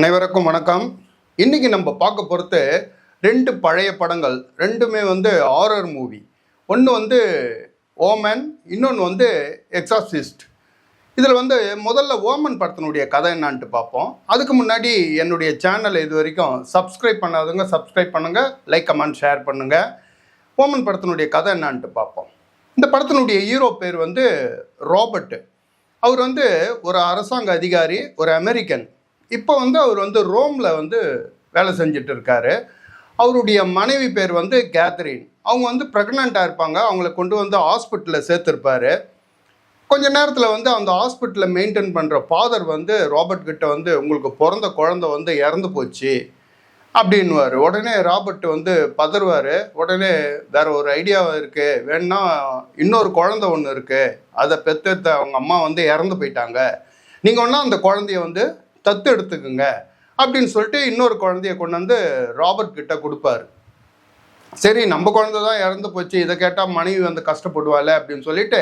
அனைவருக்கும் வணக்கம். இன்றைக்கி நம்ம பார்க்க பொறுத்து ரெண்டு பழைய படங்கள். ரெண்டுமே வந்து ஹாரர் மூவி ஒன்று வந்து ஓமன் இன்னொன்று வந்து எக்ஸாசிஸ்ட் இதில் வந்து முதல்ல ஓமன் படத்தினுடைய கதை என்னான்ட்டு பார்ப்போம். அதுக்கு முன்னாடி என்னுடைய சேனலை இது வரைக்கும் சப்ஸ்கிரைப் பண்ணாதவங்க சப்ஸ்கிரைப் பண்ணுங்கள் லைக் கமெண்ட் ஷேர் பண்ணுங்கள் ஓமன் படத்தினுடைய கதை என்னான்ட்டு பார்ப்போம். இந்த படத்தினுடைய ஹீரோ பேர் வந்து ராபர்ட்டு அவர் வந்து ஒரு அரசாங்க அதிகாரி ஒரு அமெரிக்கன் இப்போ வந்து அவர் வந்து ரோமில் வந்து வேலை செஞ்சுட்டு இருக்காரு. அவருடைய மனைவி பேர் வந்து கேத்ரின் அவங்க வந்து ப்ரெக்னெண்ட்டாக இருப்பாங்க. அவங்கள கொண்டு வந்து ஹாஸ்பிட்டலில் சேர்த்துருப்பாரு. கொஞ்ச நேரத்தில் வந்து அந்த ஹாஸ்பிட்டலில் மெயின்டைன் பண்ணுற ஃபாதர் வந்து ராபர்ட் கிட்ட வந்து உங்களுக்கு பிறந்த குழந்தை வந்து இறந்து போச்சு அப்படின்வார் உடனே ராபர்ட் வந்து பதறுவார். உடனே வேற ஒரு ஐடியா இருக்குது வேணா இன்னொரு குழந்தை ஒன்று இருக்குது அதை பெற்ற அவங்க அம்மா வந்து இறந்து போயிட்டாங்க. நீங்கள் ஒன்றா அந்த குழந்தைய வந்து தத்து எடுத்துக்குங்க அப்படின்னு சொல்லிட்டு இன்னொரு குழந்தைய கொண்டு வந்து ராபர்ட் கிட்ட கொடுப்பாரு. சரி நம்ம குழந்தை தான் இறந்து போச்சு இதை கேட்டால் மனைவி வந்து கஷ்டப்படுவாள் அப்படின்னு சொல்லிட்டு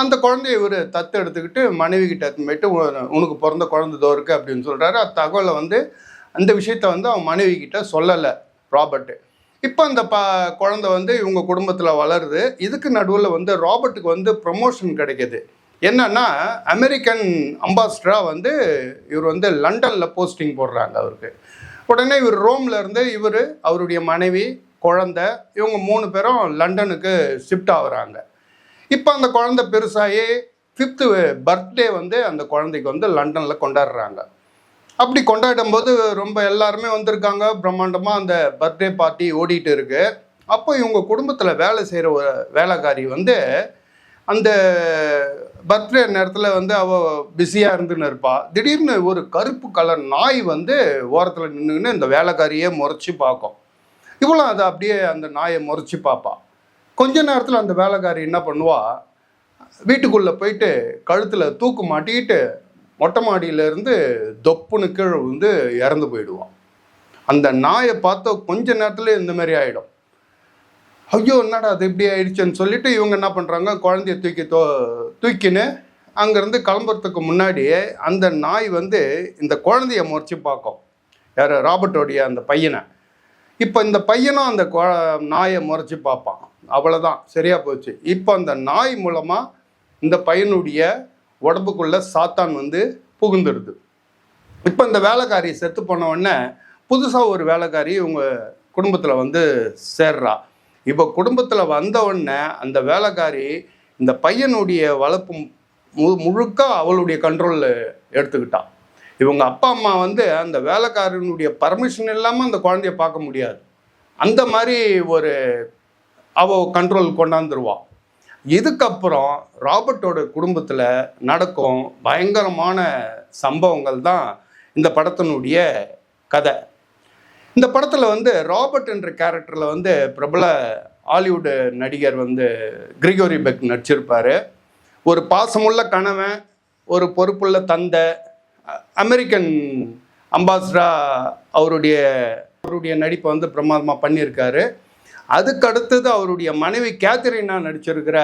அந்த குழந்தைய இவர் தத்து எடுத்துக்கிட்டு மனைவி கிட்ட போயிட்டு உனக்கு பிறந்த குழந்தை இதோ இருக்கு அப்படின்னு சொல்கிறாரு அந்த தகவலை வந்து அந்த விஷயத்த வந்து அவன் மனைவி கிட்ட சொல்லலை ராபர்ட்டு இப்போ அந்த ப குழந்தை வந்து இவங்க குடும்பத்தில் வளருது. இதுக்கு நடுவில் வந்து ராபர்ட்டுக்கு வந்து ப்ரமோஷன் கிடைக்கிது. என்னன்னா அமெரிக்கன் அம்பாசிடராக வந்து இவர் வந்து லண்டனில் போஸ்டிங் போடுறாங்க அவருக்கு. உடனே இவர் ரோம்ல இருந்து இவர் அவருடைய மனைவி குழந்த இவங்க மூணு பேரும் லண்டனுக்கு ஷிஃப்ட் ஆகுறாங்க. இப்போ அந்த குழந்தை பெருசாகி ஃபிஃப்த்து பர்த்டே வந்து அந்த குழந்தைக்கு வந்து லண்டனில் கொண்டாடுறாங்க. அப்படி கொண்டாடும் போது ரொம்ப எல்லாருமே வந்திருக்காங்க. பிரம்மாண்டமாக அந்த பர்த்டே பார்ட்டி ஓடிட்டு இருக்கு. அப்போ இவங்க குடும்பத்தில் வேலை செய்கிற ஒரு வேலைக்காரி வந்து அந்த பர்த்டே நேரத்தில் வந்து அவள் பிஸியாக இருந்துன்னு இருப்பா. திடீர்னு ஒரு கருப்பு கலர் நாய் வந்து ஓரத்தில் நின்றுன்னு இந்த வேலைக்காரியே முறைச்சி பார்க்கும். இவளும் அதை அப்படியே அந்த நாயை முறைச்சி பார்ப்பா. கொஞ்ச நேரத்தில் அந்த வேலைக்காரி என்ன பண்ணுவா? வீட்டுக்குள்ளே போயிட்டு கழுத்தில் தூக்கு மாட்டிக்கிட்டு மொட்டை மாடியிலேருந்து தொப்புன்னு கீழே வந்து இறந்து போயிடுவான் அந்த நாயை பார்த்தா கொஞ்ச நேரத்தில் இந்த மாதிரி ஆகிடும் ஐயோ என்னடா அது இப்படி ஆயிடுச்சுன்னு சொல்லிட்டு இவங்க என்ன பண்ணுறாங்க குழந்தைய தூக்கி தோ தூக்கின்னு அங்கேருந்து கிளம்புறதுக்கு முன்னாடியே அந்த நாய் வந்து இந்த குழந்தைய முறைச்சி பார்க்கும். யார்? ராபர்ட்டோடைய அந்த பையனை. இப்போ இந்த பையனும் அந்த கொ- நாயை முறைச்சி பார்ப்பான். அவ்வளோதான் சரியாக போச்சு. இப்போ அந்த நாய் மூலமாக இந்த பையனுடைய உடம்புக்குள்ளே சாத்தான் வந்து புகுந்துடுது. இப்போ இந்த வேலைக்காரி செத்து போன உடனே புதுசாக ஒரு வேலைக்காரி இவங்க குடும்பத்தில் வந்து சேர்றா. இப்போ குடும்பத்தில் வந்த உடனே அந்த வேலைக்காரி இந்த பையனுடைய வளர்ப்பு மு முழுக்க அவளுடைய கண்ட்ரோலில் எடுத்துக்கிட்டான் இவங்க அப்பா அம்மா வந்து அந்த வேலைக்காரனுடைய பர்மிஷன் இல்லாமல் அந்த குழந்தைய பார்க்க முடியாது. அந்த மாதிரி ஒரு அவ கண்ட்ரோல் கொண்டாந்துருவான் இதுக்கப்புறம் ராபர்ட்டோட குடும்பத்தில் நடக்கும் பயங்கரமான சம்பவங்கள் தான் இந்த படத்தினுடைய கதை. இந்த படத்தில் வந்து ராபர்ட் என்ற கேரக்டரில் வந்து பிரபல ஹாலிவுட் நடிகர் வந்து கிரிகோரி பெக் நடிச்சிருப்பார். ஒரு பாசமுள்ள கணவன் ஒரு பொறுப்புள்ள தந்தை அமெரிக்கன் அம்பாசிடரா அவருடைய அவருடைய நடிப்பை வந்து பிரமாதமாக பண்ணியிருக்காரு. அதுக்கு அடுத்தது அவருடைய மனைவி கேத்தரினா நடிச்சிருக்கிற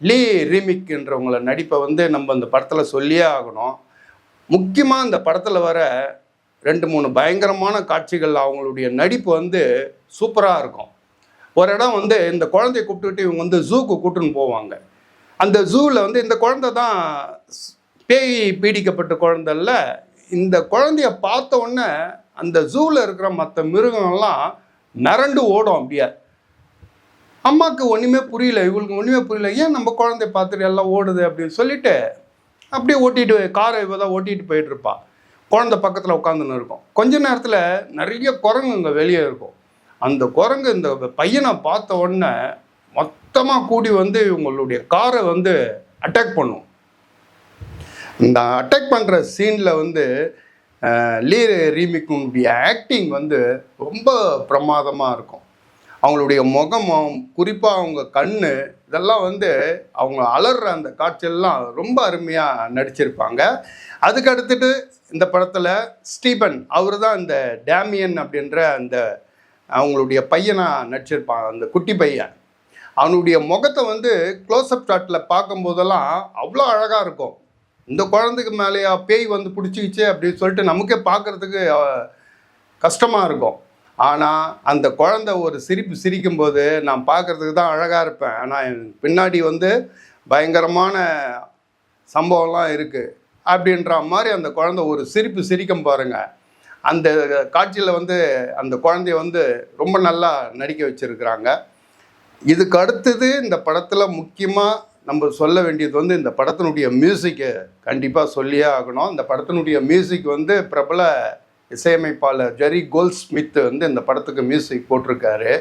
லீ ரீமிக்ன்றவங்கள நடிப்பை வந்து நம்ம இந்த படத்தில் சொல்லியே ஆகணும். முக்கியமாக இந்த படத்தில் வர ரெண்டு மூணு பயங்கரமான காட்சிகள் அவங்களுடைய நடிப்பு வந்து சூப்பராக இருக்கும். ஒரு இடம் வந்து இந்த குழந்தைய கூப்பிட்டுக்கிட்டு இவங்க வந்து ஜூக்கு கூட்டுன்னு போவாங்க. அந்த ஜூவில் வந்து இந்த குழந்தை தான் ஸ்- பேய் பீடிக்கப்பட்ட குழந்தைல இந்த குழந்தைய பார்த்த உடனே அந்த ஜூவில் இருக்கிற மற்ற மிருகங்கள்லாம் நரண்டு ஓடும் அப்படியே. அம்மாவுக்கு ஒன்றுமே புரியல இவளுக்கு ஒன்றுமே புரியல. ஏன் நம்ம குழந்தைய பார்த்துட்டு எல்லாம் ஓடுது அப்படின்னு சொல்லிட்டு அப்படியே ஓட்டிட்டு காரை இவ தான் ஓட்டிகிட்டு போயிட்டுருப்பா குழந்தை பக்கத்தில் உட்காந்துன்னு இருக்கும். கொஞ்ச நேரத்தில் நிறைய குரங்குங்க வெளியே இருக்கும். அந்த குரங்கு இந்த பையனை பார்த்த உடனே மொத்தமாக கூடி வந்து இவங்களுடைய காரை வந்து அட்டாக் பண்ணும். இந்த அட்டாக் பண்ணுற சீனில் வந்து லீ ரீமிக்குடைய ஆக்டிங் வந்து ரொம்ப பிரமாதமாக இருக்கும். அவங்களுடைய முகமும் குறிப்பாக அவங்க கண் இதெல்லாம் வந்து அவங்க அலறுற அந்த காட்சியெல்லாம் ரொம்ப அருமையாக நடிச்சிருப்பாங்க. அதுக்கு அடுத்துட்டு இந்த படத்தில் ஸ்டீபன் அவர் தான் இந்த டேமியன் அப்படின்ற அந்த அவங்களுடைய பையனாக நடிச்சிருப்பான் அந்த குட்டி பையன். அவனுடைய முகத்தை வந்து க்ளோஸ்அப் ஷாட்டில் பார்க்கும்போதெல்லாம் அவ்வளோ அழகாக இருக்கும். இந்த குழந்தைக்கு மேலேயா பேய் வந்து பிடிச்சிக்கிச்சு அப்படின்னு சொல்லிட்டு நமக்கே பார்க்கறதுக்கு கஷ்டமாக இருக்கும். ஆனால் அந்த குழந்தை ஒரு சிரிப்பு சிரிக்கும்போது நான் பார்க்கறதுக்கு தான் அழகாக இருப்பேன். ஆனால் பின்னாடி வந்து பயங்கரமான சம்பவம்லாம் இருக்குது அப்படின்ற மாதிரி அந்த குழந்தை ஒரு சிரிப்பு சிரிக்கும் பாருங்க. அந்த காட்சியில் வந்து அந்த குழந்தைய வந்து ரொம்ப நல்லா நடிக்க வச்சுருக்கிறாங்க. இதுக்கு அடுத்தது இந்த படத்தில் முக்கியமாக நம்ம சொல்ல வேண்டியது வந்து இந்த படத்தினுடைய மியூசிக்கை கண்டிப்பாக சொல்லியே ஆகணும். இந்த படத்தினுடைய மியூசிக் வந்து பிரபல இசையமைப்பாளர் ஜெரி கோல் ஸ்மித் வந்து இந்த படத்துக்கு மியூசிக் போட்டிருக்காரு.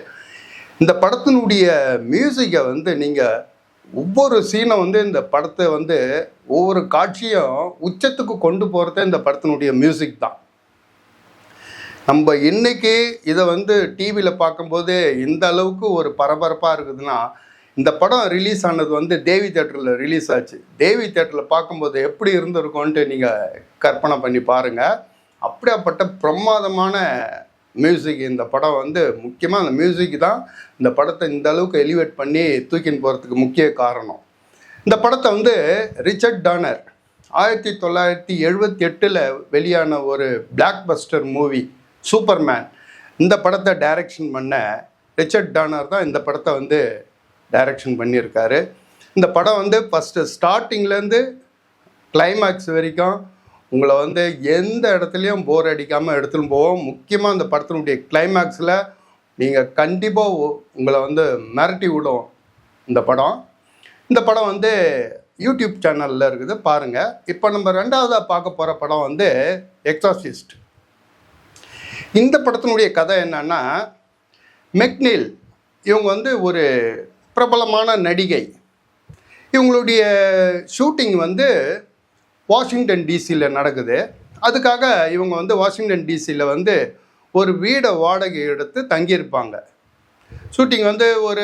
இந்த படத்தினுடைய மியூசிக்கை வந்து நீங்கள் ஒவ்வொரு சீனை வந்து இந்த படத்தை வந்து ஒவ்வொரு காட்சியும் உச்சத்துக்கு கொண்டு போகிறதே இந்த படத்தினுடைய மியூசிக் தான். நம்ம இன்னைக்கு இதை வந்து டிவியில் பார்க்கும்போது இந்த அளவுக்கு ஒரு பரபரப்பாக இருக்குதுன்னா இந்த படம் ரிலீஸ் ஆனது வந்து தேவி தேட்டரில் ரிலீஸ் ஆச்சு. தேவி தேட்டரில் பார்க்கும்போது எப்படி இருந்திருக்கும்ன்ட்டு நீங்கள் கற்பனை பண்ணி பாருங்கள் அப்படியாப்பட்ட பிரமாதமான மியூசிக் இந்த படம் வந்து முக்கியமாக அந்த மியூசிக் தான் இந்த படத்தை இந்த அளவுக்கு எலிவேட் பண்ணி தூக்கின்னு போகிறதுக்கு முக்கிய காரணம். இந்த படத்தை வந்து ரிச்சர்ட் டானர் ஆயிரத்தி தொள்ளாயிரத்தி எழுபத்தி எட்டில் வெளியான ஒரு பிளாக் பஸ்டர் மூவி சூப்பர்மேன் இந்த படத்தை டைரக்ஷன் பண்ண ரிச்சர்ட் டானர் தான் இந்த படத்தை வந்து டைரக்ஷன் பண்ணியிருக்காரு. இந்த படம் வந்து ஃபஸ்ட்டு ஸ்டார்டிங்லேருந்து கிளைமேக்ஸ் வரைக்கும் உங்களை வந்து எந்த இடத்துலையும் போர் அடிக்காமல் எடுத்துன்னு போவோம். முக்கியமாக அந்த படத்தினுடைய கிளைமேக்ஸில் நீங்கள் கண்டிப்பாக உங்களை வந்து மிரட்டி விடும் இந்த படம். இந்த படம் வந்து யூடியூப் சேனலில் இருக்குது. பாருங்கள் இப்போ நம்ம ரெண்டாவதாக பார்க்க போகிற படம் வந்து எக்ஸாசிஸ்ட் இந்த படத்தினுடைய கதை என்னன்னா மெக்னில் இவங்க வந்து ஒரு பிரபலமான நடிகை. இவங்களுடைய ஷூட்டிங் வந்து வாஷிங்டன் டிசியில் நடக்குது. அதுக்காக இவங்க வந்து வாஷிங்டன் டிசியில் வந்து ஒரு வீடை வாடகை எடுத்து தங்கியிருப்பாங்க. ஷூட்டிங் வந்து ஒரு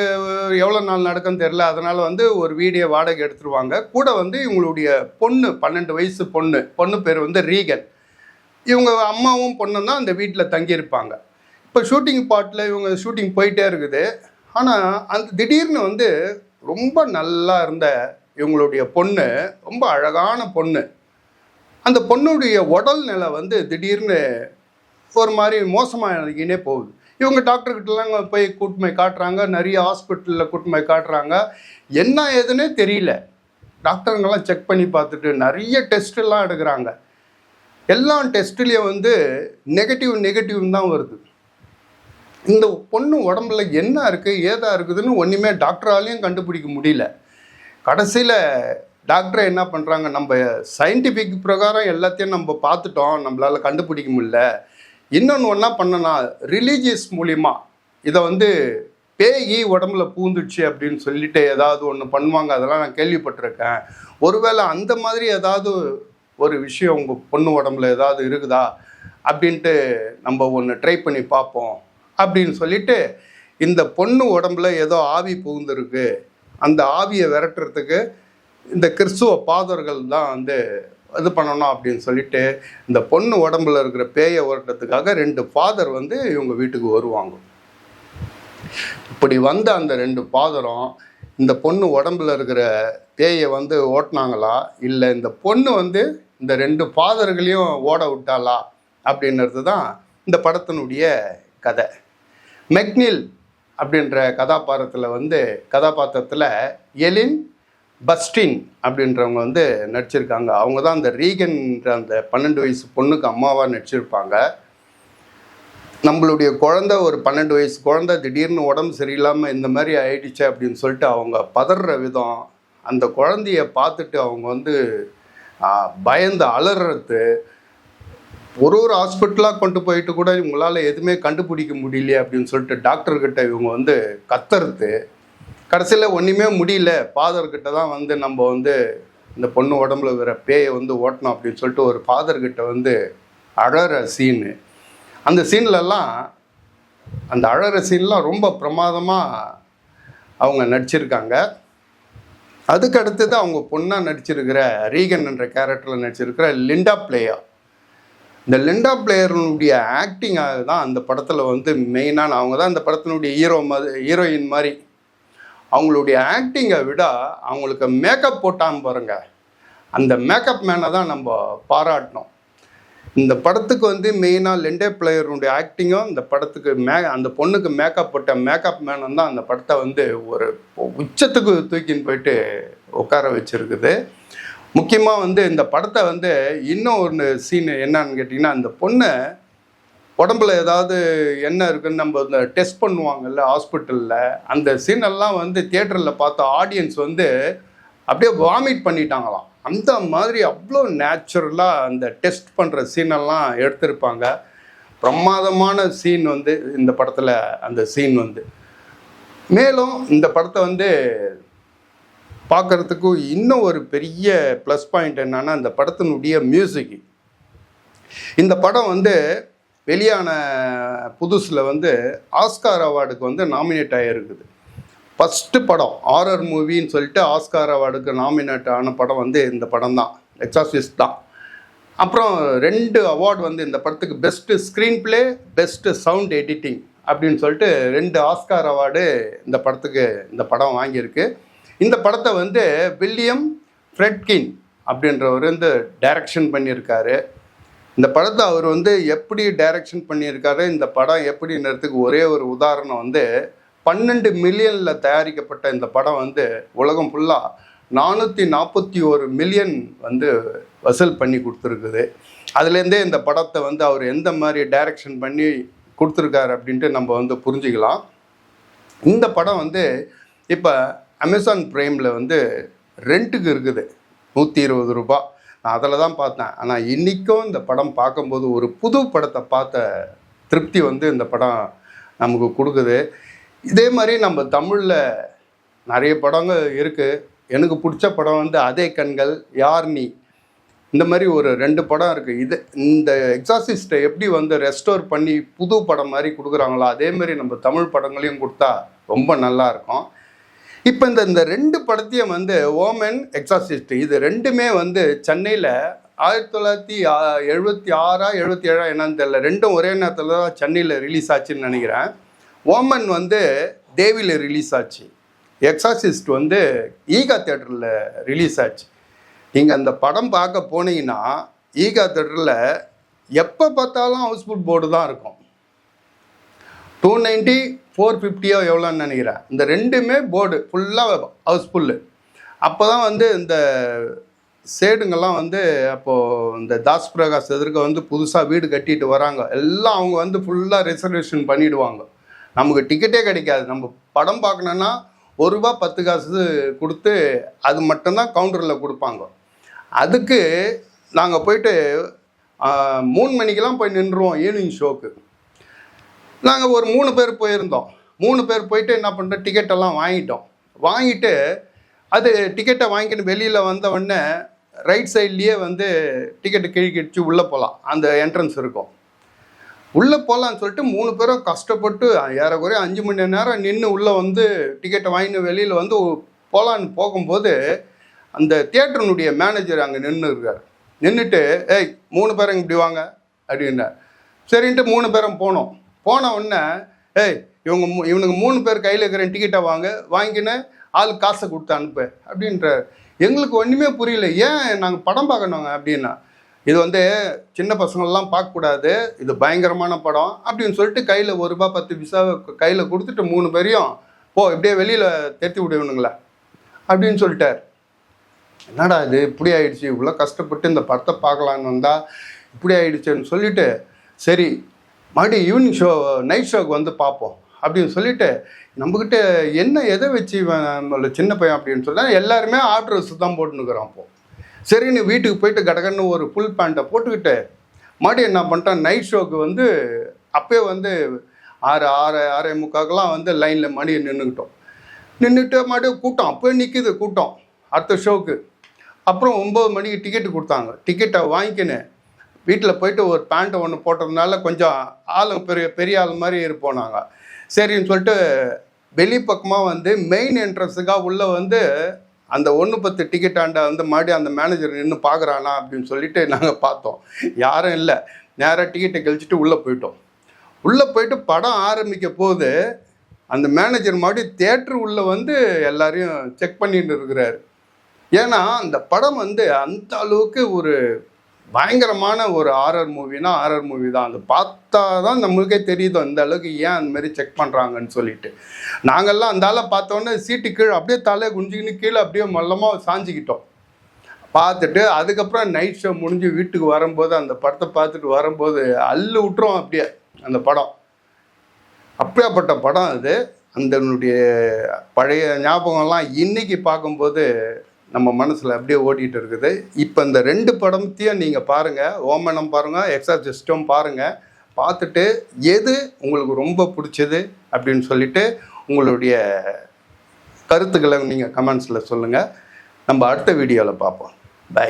எவ்வளோ நாள் நடக்குன்னு தெரில அதனால் வந்து ஒரு வீடியோ வாடகை எடுத்துருவாங்க. கூட வந்து இவங்களுடைய பொண்ணு பன்னெண்டு வயசு பொண்ணு பொண்ணு பேர் வந்து ரீகன். இவங்க அம்மாவும் பொண்ணும் தான் அந்த வீட்டில் தங்கியிருப்பாங்க. இப்போ ஷூட்டிங் பாட்டில் இவங்க ஷூட்டிங் போயிட்டே இருக்குது. ஆனால் அந்த திடீர்னு வந்து ரொம்ப நல்லா இருந்த இவங்களுடைய பொண்ணு ரொம்ப அழகான பொண்ணு. அந்த பொண்ணுடைய உடல் நிலை வந்து திடீர்னு ஒரு மாதிரி மோசமாகினே போகுது. இவங்க டாக்டர்கிட்டலாம் போய் கூட்டுமை காட்டுறாங்க நிறைய ஹாஸ்பிட்டலில் கூட்டுமை காட்டுறாங்க. என்ன ஏதுன்னே தெரியல. டாக்டருங்கெல்லாம் செக் பண்ணி பார்த்துட்டு நிறைய டெஸ்ட் எடுக்கிறாங்க. எல்லா டெஸ்ட்லேயும் வந்து நெகட்டிவ் நெகட்டிவ் தான் வருது. இந்த பொண்ணு உடம்புல என்ன இருக்குது ஏதா இருக்குதுன்னு ஒன்றுமே டாக்டராலையும் கண்டுபிடிக்க முடியல. கடைசியில் டாக்டர் என்ன பண்ணுறாங்க நம்ம சயின்டிஃபிக் பிரகாரம் எல்லாத்தையும் நம்ம பார்த்துட்டோம். நம்மளால் கண்டுபிடிக்க முடியல. இன்னொன்று ஒன்றா பண்ணனா ரிலீஜியஸ் மூலிமா இதை வந்து பேயி உடம்புல பூந்துச்சு அப்படின்னு சொல்லிட்டு ஏதாவது ஒன்று பண்ணுவாங்க. அதெல்லாம் நான் கேள்விப்பட்டிருக்கேன். ஒருவேளை அந்த மாதிரி ஏதாவது ஒரு விஷயம் உங்கள் பொண்ணு உடம்புல ஏதாவது இருக்குதா? அப்படின்ட்டு நம்ம ஒன்று ட்ரை பண்ணி பார்ப்போம். அப்படின்னு சொல்லிட்டு இந்த பொண்ணு உடம்புல ஏதோ ஆவி புகுந்துருக்கு. அந்த ஆவியை விரட்டுறதுக்கு இந்த கிறிஸ்துவ பாதர்கள் தான் வந்து இது பண்ணணும் அப்படின்னு சொல்லிட்டு இந்த பொண்ணு உடம்புல இருக்கிற பேயை ஓட்டுறதுக்காக ரெண்டு ஃபாதர் வந்து இவங்க வீட்டுக்கு வருவாங்க. இப்படி வந்த அந்த ரெண்டு ஃபாதரும் இந்த பொண்ணு உடம்புல இருக்கிற பேயை வந்து ஓட்டினாங்களா? இல்லை இந்த பொண்ணு வந்து இந்த ரெண்டு ஃபாதர்களையும் ஓட விட்டாளா? அப்படின்றது தான் இந்த படத்தினுடைய கதை. மெக்னில் அப்படின்ற கதாபாத்திரத்தில் வந்து கதாபாத்திரத்தில் எலின் பஸ்டின் அப்படின்றவங்க வந்து நடிச்சிருக்காங்க. அவங்க தான் அந்த ரீகன்ற அந்த பன்னெண்டு வயசு பொண்ணுக்கு அம்மாவாக நடிச்சிருப்பாங்க. நம்மளுடைய குழந்த ஒரு பன்னெண்டு வயசு குழந்த திடீர்னு உடம்பு சரியில்லாமல் இந்த மாதிரி ஆயிடுச்சு அப்படின்னு சொல்லிட்டு அவங்க பதற விதம் அந்த குழந்தைய பார்த்துட்டு அவங்க வந்து பயந்து அலறது ஒரு ஒரு ஹாஸ்பிட்டலாக கொண்டு போயிட்டு கூட இவங்களால் எதுவுமே கண்டுபிடிக்க முடியலையே அப்படின்னு சொல்லிட்டு டாக்டர்கிட்ட இவங்க வந்து கத்துறது கடைசியில் ஒன்றுமே முடியல. ஃபாதர்கிட்ட தான் வந்து நம்ம வந்து இந்த பொண்ணு உடம்புல வர பேயை வந்து ஓட்டணும் அப்படின்னு சொல்லிட்டு ஒரு ஃபாதர்கிட்ட வந்து அழற சீனு அந்த சீன்லலாம் அந்த அழற சீன்லாம் ரொம்ப பிரமாதமாக அவங்க நடிச்சிருக்காங்க. அதுக்கு அடுத்தது அவங்க பொண்ணாக நடிச்சிருக்கிற ரீகன் என்ற கேரக்டரில் நடிச்சிருக்கிற லிண்டா பிளேயா. இந்த லிண்டா பிளேயருடைய ஆக்டிங்காக தான் அந்த படத்தில் வந்து மெயினான அவங்க தான் அந்த படத்தினுடைய ஹீரோ மாதிரி ஹீரோயின் மாதிரி. அவங்களுடைய ஆக்டிங்கை விட அவங்களுக்கு மேக்கப் போட்டாமல் பாருங்க. அந்த மேக்கப் மேனை தான் நம்ம பாராட்டணும். இந்த படத்துக்கு வந்து மெயினாக லெண்டே பிளேயருடைய ஆக்டிங்கும் இந்த படத்துக்கு மே அந்த பொண்ணுக்கு மேக்கப் போட்ட மேக்கப் மேனும் தான் அந்த படத்தை வந்து ஒரு உச்சத்துக்கு தூக்கின்னு போயிட்டு உட்கார வச்சுருக்குது. முக்கியமாக வந்து இந்த படத்தை வந்து இன்னும் ஒன்று சீன் என்னன்னு கேட்டிங்கன்னா அந்த பொண்ணை உடம்புல ஏதாவது என்ன இருக்குன்னு நம்ம இந்த டெஸ்ட் பண்ணுவாங்கல்ல ஹாஸ்பிட்டலில் அந்த சீனெல்லாம் வந்து தியேட்டரில் பார்த்த ஆடியன்ஸ் வந்து அப்படியே வாமிட் பண்ணிட்டாங்களாம். அந்த மாதிரி அவ்வளோ நேச்சுரலாக அந்த டெஸ்ட் பண்ணுற சீனெல்லாம் எடுத்திருப்பாங்க. பிரமாதமான சீன் வந்து இந்த படத்தில் அந்த சீன் வந்து. மேலும் இந்த படத்தை வந்து பார்க்குறதுக்கும் இன்னும் ஒரு பெரிய ப்ளஸ் பாயிண்ட் என்னன்னா இந்த படத்தினுடைய மியூசிக் இந்த படம் வந்து வெளியான புதுசில் வந்து ஆஸ்கார் அவார்டுக்கு வந்து நாமினேட் ஆகிருக்குது ஃபஸ்ட்டு படம் ஆரர் மூவின்னு சொல்லிட்டு ஆஸ்கார் அவார்டுக்கு நாமினேட் ஆன படம் வந்து இந்த படம் தான். எக்ஸாசிஸ்ட் தான். அப்புறம் ரெண்டு அவார்டு வந்து இந்த படத்துக்கு best screenplay best sound editing அப்படின்னு சொல்லிட்டு ரெண்டு ஆஸ்கார் அவார்டு இந்த படத்துக்கு இந்த படம் வாங்கியிருக்கு. இந்த படத்தை வந்து வில்லியம் ஃப்ரெட்கின் அப்படின்றவர் வந்து டைரக்ஷன் பண்ணியிருக்காரு. இந்த படத்தை அவர் வந்து எப்படி டைரக்ஷன் பண்ணியிருக்காரு இந்த படம் எப்படின்றதுக்கு ஒரே ஒரு உதாரணம் வந்து பன்னெண்டு மில்லியனில் தயாரிக்கப்பட்ட இந்த படம் வந்து உலகம் ஃபுல்லாக நானூற்றி நாற்பத்தி ஒரு மில்லியன் வந்து வசூல் பண்ணி கொடுத்துருக்குது. அதுலேருந்தே இந்த படத்தை வந்து அவர் எந்த மாதிரி டைரக்ஷன் பண்ணி கொடுத்துருக்காரு அப்படின்ட்டு நம்ம வந்து புரிஞ்சுக்கலாம். இந்த படம் வந்து இப்போ அமேசான் ப்ரைமில் வந்து ரெண்ட்டுக்கு இருக்குது. நூற்றி இருபது ரூபா. நான் அதில் தான் பார்த்தேன். ஆனால் இன்றைக்கும் இந்த படம் பார்க்கும்போது ஒரு புது படத்தை பார்த்த திருப்தி வந்து இந்த படம் நமக்கு கொடுக்குது. இதே மாதிரி நம்ம தமிழில் நிறைய படங்கள் இருக்குது எனக்கு பிடிச்ச படம் வந்து அதே கண்கள் யார் நீ? இந்த மாதிரி ஒரு ரெண்டு படம் இருக்குது இது இந்த எக்ஸாசிஸ்ட்டை எப்படி வந்து ரெஸ்டோர் பண்ணி புது படம் மாதிரி கொடுக்குறாங்களோ அதே மாதிரி நம்ம தமிழ் படங்களையும் கொடுத்தா ரொம்ப நல்லா இருக்கும். இப்போ இந்த இந்த ரெண்டு படத்தையும் வந்து ஓமன் எக்ஸாசிஸ்ட் இது ரெண்டுமே வந்து சென்னையில் ஆயிரத்தி தொள்ளாயிரத்தி ஆ- எழுபத்தி ஆறா எழுபத்தி ஏழா என்னன்னு தெரியல. ரெண்டும் ஒரே நேரத்தில் தான் சென்னையில் ரிலீஸ் ஆச்சுன்னு நினைக்கிறேன். ஓமன் வந்து தேவியில் ரிலீஸ் ஆச்சு. எக்ஸாசிஸ்ட் வந்து ஈகா தேட்டரில் ரிலீஸ் ஆச்சு. நீங்கள் அந்த படம் பார்க்க போனீங்கன்னா ஈகா தேட்டரில் எப்போ பார்த்தாலும் ஹவுஸ்ஃபுல் போர்டு தான் இருக்கும். டூ நைன்ட்டி ஃபோர் ஃபிஃப்டியோ எவ்வளோன்னு நினைக்கிறேன். இந்த ரெண்டுமே போர்டு ஃபுல்லாக ஹவுஸ்ஃபுல்லு அப்போ தான் வந்து இந்த சேடுங்கெல்லாம் வந்து அப்போது இந்த தாஸ் பிரகாஷ் எதிர்க்க வந்து புதுசாக வீடு கட்டிட்டு வராங்க. எல்லாம் அவங்க வந்து ஃபுல்லாக ரிசர்வேஷன் பண்ணிவிடுவாங்க நமக்கு டிக்கெட்டே கிடைக்காது. நம்ம படம் பார்க்கணுன்னா ஒரு ரூபா பத்து காசு கொடுத்து அது மட்டும்தான் கவுண்டரில் கொடுப்பாங்க. அதுக்கு நாங்கள் போயிட்டு மூணு மணிக்கெல்லாம் போய் நின்றுவோம் ஈவினிங் ஷோக்கு நாங்கள் ஒரு மூணு பேர் போயிருந்தோம். மூணு பேர் போயிட்டு என்ன பண்ணுறோம் டிக்கெட்டெல்லாம் வாங்கிட்டோம். வாங்கிட்டு அது டிக்கெட்டை வாங்கிட்டு வெளியில் வந்த உடனே ரைட் சைட்லேயே வந்து டிக்கெட்டு கிழிக்கிடுச்சு உள்ளே போகலாம் அந்த என்ட்ரன்ஸ் இருக்கும். உள்ளே போகலான்னு சொல்லிட்டு மூணு பேரும் கஷ்டப்பட்டு ஏறக்குறைய அஞ்சு மணி நேரம் நின்று உள்ளே வந்து டிக்கெட்டை வாங்கிட்டு வெளியில் வந்து போகலான்னு போகும்போது அந்த தியேட்டருனுடைய மேனேஜர் அங்கே நின்று இருக்கார். நின்றுட்டு ஏய் மூணு பேரும் இப்படி வாங்க அப்படின்னார். சரின்ட்டு மூணு பேரும் போனோம். போன உடனே ஏய் இவங்க இவனுக்கு மூணு பேர் கையில் இருக்கிற டிக்கெட்டை வாங்க வாங்கினு ஆள் காசை கொடுத்து அனுப்பு அப்படின்றார். எங்களுக்கு ஒன்றுமே புரியல. ஏன் நாங்கள் படம் பார்க்கணுங்க? அப்படின்னா இது வந்து சின்ன பசங்கள்லாம் பார்க்கக்கூடாது. இது பயங்கரமான படம் அப்படின்னு சொல்லிட்டு கையில் ஒரு ரூபா பத்து பிசாவை கையில் கொடுத்துட்டு மூணு பேரையும் போ இப்படியே வெளியில் தேர்த்தி விடுவனுங்களே அப்படின்னு சொல்லிட்டார். என்னடா இது? இப்படி ஆயிடுச்சு. இவ்வளோ கஷ்டப்பட்டு இந்த படத்தை பார்க்கலான்னு வந்தால் இப்படி ஆயிடுச்சுன்னு சொல்லிட்டு சரி மறுபடியும் ஈவினிங் ஷோ நைட் ஷோக்கு வந்து பார்ப்போம். அப்படின்னு சொல்லிட்டு நம்மக்கிட்ட என்ன எதை வச்சு நம்மள சின்ன பையன் அப்படின்னு சொன்னா எல்லாருமே ஆர்டர்ஸ் தான் போட்டுனுக்குறோம் அப்போ. சரின்னு வீட்டுக்கு போயிட்டு கடகன்னு ஒரு ஃபுல் பேண்ட்டை போட்டுக்கிட்டு மறுபடியும் என்ன பண்ணிட்டான் நைட் ஷோக்கு வந்து அப்பயே வந்து ஆறு ஆறு ஆறே முக்காக்கெல்லாம் வந்து லைனில் மணி நின்றுக்கிட்டோம் நின்றுட்டு மறுபடியும் கூட்டம் அப்போயே நிற்கிது கூட்டம் அடுத்த ஷோக்கு அப்புறம் ஒம்பது மணிக்கு டிக்கெட்டு கொடுத்தாங்க. டிக்கெட்டை வாங்கிக்கினேன் வீட்டில் போயிட்டு ஒரு பேண்ட்டை ஒன்று போட்டதுனால கொஞ்சம் ஆள் பெரிய பெரிய ஆள் மாதிரி இருப்போம் நாங்கள் சரின்னு சொல்லிட்டு வெளிப்பக்கமாக வந்து மெயின் என்ட்ரன்ஸுக்காக உள்ளே வந்து அந்த ஒன்று பத்து டிக்கெட்டாண்ட வந்து மறுபடியும் அந்த மேனேஜர் நின்று பார்க்குறானா அப்படின்னு சொல்லிட்டு நாங்கள் பார்த்தோம். யாரும் இல்லை. நேராக டிக்கெட்டை கழிச்சிட்டு உள்ளே போயிட்டோம். உள்ளே போயிட்டு படம் ஆரம்பிக்க போது அந்த மேனேஜர் மறுபடியும் தேட்ரு உள்ளே வந்து எல்லாரையும் செக் பண்ணிட்டு இருக்கிறாரு. ஏன்னா அந்த படம் வந்து அந்த அளவுக்கு ஒரு பயங்கரமான ஒரு ஆரர் மூவினா ஆரர் மூவி தான். அது பார்த்தா தான் நம்மளுக்கே தெரியுது அந்த அளவுக்கு ஏன் அந்த மாதிரி செக் பண்ணுறாங்கன்னு சொல்லிட்டு. நாங்கள்லாம் அந்த ஆளை பார்த்தோன்னே சீட்டு கீழே அப்படியே தலையை குஞ்சிக்கின்னு கீழே அப்படியே மல்லமாக சாஞ்சிக்கிட்டோம். பார்த்துட்டு அதுக்கப்புறம் நைட் ஷோ முடிஞ்சு வீட்டுக்கு வரும்போது அந்த படத்தை பார்த்துட்டு வரும்போது அள்ளு விட்டுரும் அப்படியே அந்த படம். அப்படியாப்பட்ட படம் அது. அதனுடைய பழைய ஞாபகம்லாம் இன்றைக்கி பார்க்கும்போது நம்ம மனசில் அப்படியே ஓடிட்டு இருக்குது. இப்போ இந்த ரெண்டு படத்தையும் நீங்கள் பாருங்கள் ஓமனம் பாருங்கள் எக்ஸாசிஸ்டம் பாருங்கள் பார்த்துட்டு எது உங்களுக்கு ரொம்ப பிடிச்சது அப்படின்னு சொல்லிட்டு உங்களுடைய கருத்துக்களை நீங்கள் கமெண்ட்ஸில் சொல்லுங்கள் நம்ம அடுத்த வீடியோவில் பார்ப்போம். பை